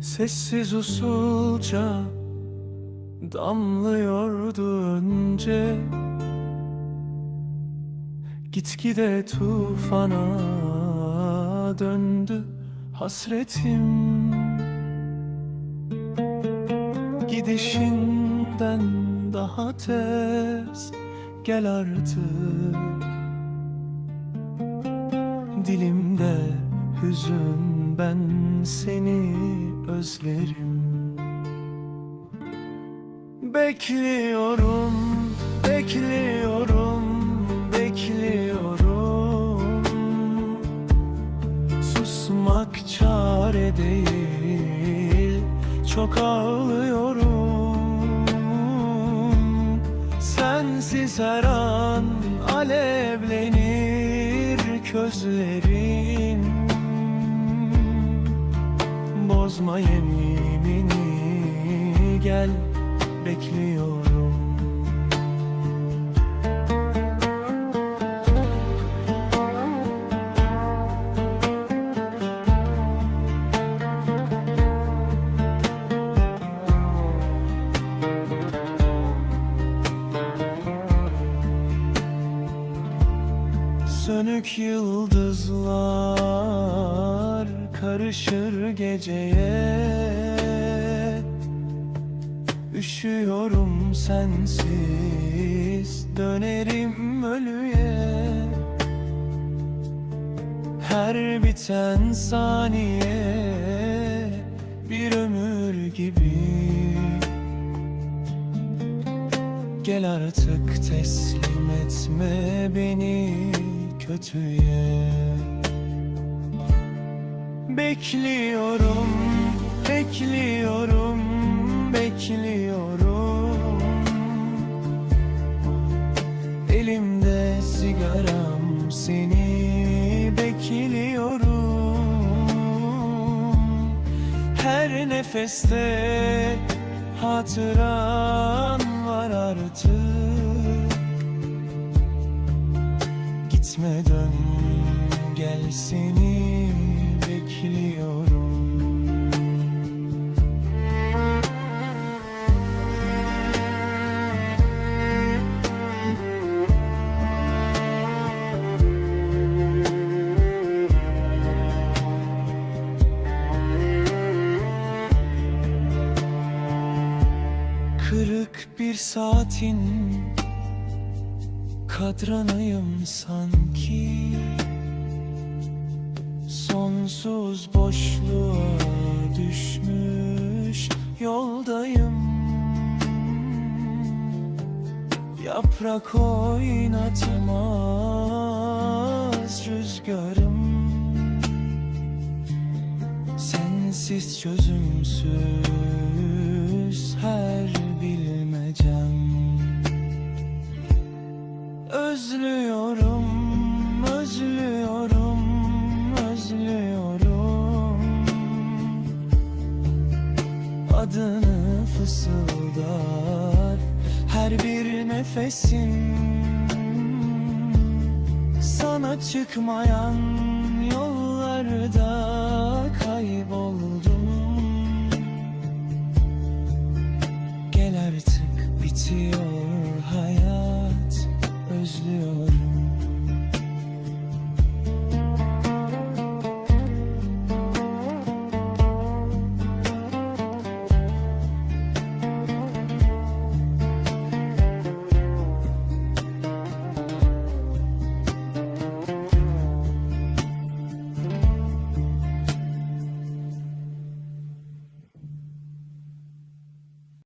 Sessiz usulca damlıyordu önce. Gitgide tufana döndü hasretim. Gidişinden daha tez gel artık. Dilimde hüzün ben seni özlerim Bekliyorum, bekliyorum, bekliyorum. Susmak çare değil, çok ağlıyorum. Sensiz her an alevlenir közlerin Bozma yeminini. Gel bekliyorum. Sönük yıldızlar karışır geceye. Üşüyorum sensiz dönerim ölüye. Her biten saniye bir ömür gibi. Gel artık teslim etme beni kötüye Bekliyorum, bekliyorum, bekliyorum. Elimde sigaram seni bekliyorum. Her nefeste hatıran var artık. Gitme dön gel seni bir saatin kadranıyım sanki. Sonsuz boşluğa düşmüş yoldayım. Yaprak oynatmaz rüzgarım. Sensiz çözümsüz fısıldar her bir nefesim Sana çıkmayan yollarda